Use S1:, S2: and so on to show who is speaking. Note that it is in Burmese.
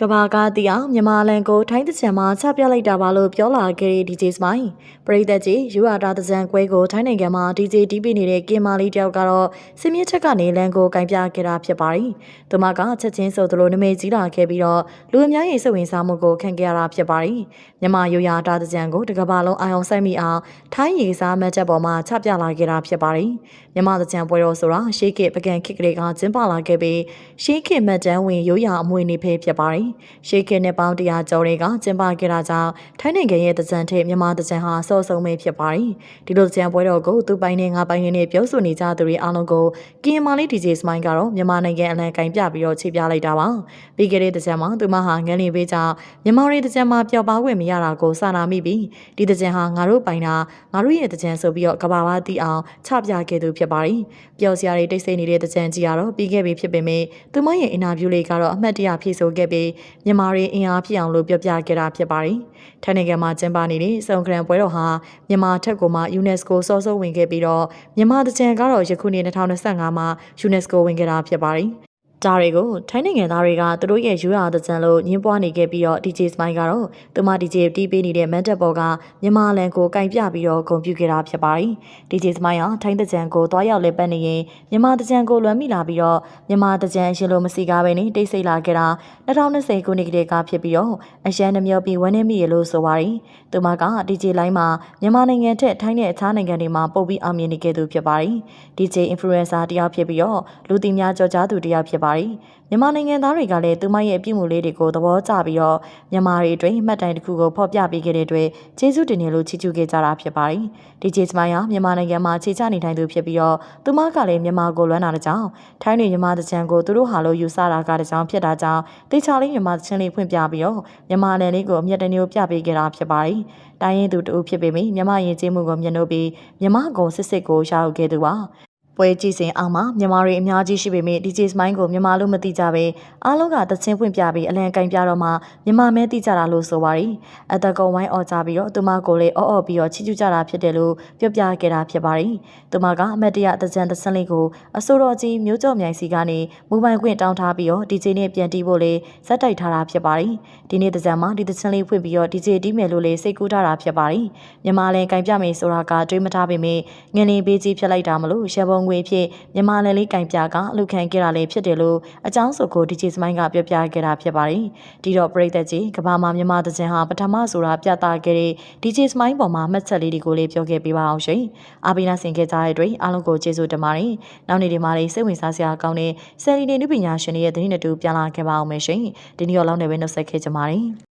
S1: ကဘာကားတီအောင်မြန်မာလန်ကိုထိုင်းတချံမှာချပြလိုက်တာပါလို့ပြောလာခဲ့တဲ့ DJ Smile ပရိသတ်ကြီးယူအာတာတကြံကွဲကိုထိုင်းနိုင်ငံမှာ DJ တီးပေးနေတဲ့ကင်မာလီတယောက်ကတော့စင်မြင့်ချက်ကနေလန်ကိုကင်ပြခဲ့တာဖြစ်ပါတယ်။သူမကချက်ချင်းဆိုသလိုနမိတ်ကြီးလာခဲ့ပြီးတော့လူအများရဲ့စိတ်ဝင်စားမှုကိုခံခဲ့ရတာဖြစ်ပါတယ်။မြန်မာယူအာတာတကြံကိုတကဘာလုံးအာရုံစိုက်မိအောင်ထိုင်းရေစားမှတ်ချက်ပေါ်မှာချပြလာခဲ့တာဖြစ်ပါတယ်။မြန်မာတကြံပွဲတော်ဆိုတာရှေးခေတ်ပကံခေတ်ကလေးကကျင်းပလာခဲ့ပြီးရှေးခေတ်မှတ်တမ်းဝင်ရိုးရာအမွေနေဖေးဖြစ်ပါတယ်။ရှေးခေတ်နဲ့ပေါင်းတရားကျော်တွေကကျင်းပခဲ့တာကြောင့်ထိုင်းနိုင်ငံရဲ့တကြံထက်မြန်မာတကြံဟာစောဆုံးပဲဖြစ်ပါတယ်။ဒီလိုတကြံပွဲတော်ကိုသူပိုင်နဲ့ငါပိုင်နဲ့ပြောဆိုနေကြသူတွေအားလုံးကိုကင်မာလေး DJ Smile ကတော့မြန်မာနိုင်ငံအလံကင်ပြပြီးတော့ခြေပြလိုက်တာပါ။ပြီးခဲ့တဲ့တကြံမှာသူမဟာငန်းလင်ပေးကြောင့်မြန်မာတွေတကြံမှာပျောက်ပါခွင့်မရတာကိုစာနာမိပြီးဒီတကြံဟာငါတို့ပိုင်တာငါတို့ရဲ့တကြံဆိုပြီးတော့ကဘာဝတီအောင်ချပြခဲ့သူဖြစ်ပါတယ်။ပျော်စရာတွေတိတ်ဆိတ်နေတဲ့တကြံကြီးကတော့ပြီးခဲ့ပြီဖြစ်ပေမဲ့သူမရဲ့အင်တာဗျူးလေးကတော့အမှတ်တရဖြည့်ဆို့ခဲ့ပြီးမြန်မာတွေအင်အားဖြစ်အောင်လို့ပြောပြခဲ့တာဖြစ်ပါတယ်။ထိုင်းနိုင်ငံမှာကျင်းပနေတဲ့စုံကရန်ပွဲတော်ဟာမြန်မာထက်ကမှ UNESCO စောစောဝင်ခဲ့ပြီးတော့မြန်မာတကြံကတော့ယခုနှစ်2025မှာ UNESCO ဝင်ခဲ့တာဖြစ်ပါတယ်။ ဒါတွေကိုထိုင်းနိုင်ငံသားတွေကသူတို့ရဲ့ယူရတဲ့ကြံလို့ညင်းပွားနေခဲ့ပြီးတော့ DJ Smile ကတော့သူမ DJ တီးပေးနေတဲ့မန်တက်ဘော်ကမြန်မာလန်ကိုကင်ပြပြီးတော့ဂုံပြူခဲ့တာဖြစ်ပါတယ်။ DJ Smile ဟာထိုင်းတဲ့ကြံကိုတွားရောက်လဲပတ်နေရင်မြန်မာတဲ့ကြံကိုလွမ်းမိလာပြီးတော့မြန်မာတဲ့ကြံရှင်လိုမစီကားပဲနေတိတ်ဆိတ်လာခဲ့တာ2020ခုနှစ်ကတည်းကဖြစ်ပြီးတော့အရန်နှမျောပြီးဝန်းနေမိရလို့ဆိုပါတယ်။သူမက DJ လိုင်းမှာမြန်မာနိုင်ငံထက်ထိုင်းနဲ့အခြားနိုင်ငံတွေမှာပုတ်ပြီးအောင်မြင်နေခဲ့သူဖြစ်ပါတယ်။ DJ influencer တယောက်ဖြစ်ပြီးတော့လူသိများကြော်ကြားသူတယောက်ဖြစ်ပါတယ်။မြန်မာနိုင်ငံသားတွေကလည်းသူမရဲ့အပြုအမူလေးတွေကိုသဘောကျပြီးတော့မြန်မာတွေအတွင်းမှတ်တိုင်တစ်ခုကိုဖော်ပြပေးခဲ့တဲ့အတွက်ကျေးဇူးတင်တယ်လို့ချီးကျူးခဲ့ကြတာဖြစ်ပါတယ်။ DJ Smile ဟာမြန်မာနိုင်ငံမှာခြေချနေထိုင်သူဖြစ်ပြီးတော့သူမကလည်းမြန်မာကိုလွမ်းတာတကြောင်ထိုင်းနေမြန်မာတကြံကိုသူတို့ဟာလို့ယူဆတာကတကြောင်ဖြစ်တာကြောင့်တေချာလေးမြန်မာချင်းလေးဖွင့်ပြပြီးတော့မြန်မာနယ်လေးကိုအမျက်တမျိုးပြပေးခဲ့တာဖြစ်ပါတယ်။တိုင်းရင်သူတူဖြစ်ပေမယ့်မြန်မာရင်ကျေးမှုကိုမျက်နှုတ်ပြီးမြန်မာကုံစစ်စစ်ကိုရှာဟုတ်ခဲ့သူပါ။ ပွဲကြည့်စဉ်အောင်မှာမြန်မာတွေအများကြီးရှိပေမဲ့ DJ Smile ကိုမြန်မာလို့မသိကြပဲအားလုံးကတချင်းဖွင့်ပြပြီးအလံကင်ပြတော့မှမြန်မာမဲသိကြတာလို့ဆိုပါရီအတကုံဝိုင်းអော်ကြပြီးတော့သူမကိုလည်းအော်အော်ပြီးတော့ချီးကျူးကြတာဖြစ်တယ်လို့ပြောပြခဲ့တာဖြစ်ပါရီသူမကအမတ်တရတကြံတဆန်းလေးကိုအစိုးရကြီးမျိုးကြော့မြိုင်စီကနေမူပိုင်ခွင့်တောင်းထားပြီးတော့ DJ နဲ့ပြန်တီးဖို့လေဇက်တိုက်ထားတာဖြစ်ပါရီဒီနေ့တကြံမှာဒီတချင်လေးဖွင့်ပြီးတော့ DJ တီးမယ်လို့လေစိတ်ကူးထားတာဖြစ်ပါရီမြန်မာလည်းကင်ပြမယ်ဆိုတာကတွေးမထားပေမဲ့ငလင်ပေးကြီးဖြစ်လိုက်တာမလို့ရှယ်ဘုံငွေဖြစ်မြန်မာလည်းလေးကင်ပြကအလူခံခဲ့တာလည်းဖြစ်တယ်လို့အကြောင်းဆိုကို DJ စမိုင်းကပြောပြခဲ့တာဖြစ်ပါတယ်ဒီတော့ပရိသတ်ကြီးကဘာမှာမြန်မာတကြံဟာပထမဆိုတာပြသခဲ့တဲ့ DJ စမိုင်းပေါ်မှာမှတ်ချက်လေးတွေကိုလေးပြောခဲ့ပေးပါအောင်ရှင်အားပေးနာဆင်ခဲ့ကြတဲ့အတွက်အားလုံးကိုကျေးဇူးတင်ပါတယ်နောက်နေ့ဒီမှာလေးစိတ်ဝင်စားစရာကောင်းတဲ့ဆယ်လီနေနုပညာရှင်တွေရဲ့သတင်းတွေတူပြန်လာခဲ့ပါအောင်မယ်ရှင်ဒီနေ့ရောလောက်နေပဲနှုတ်ဆက်ခဲ့ကြပါတယ်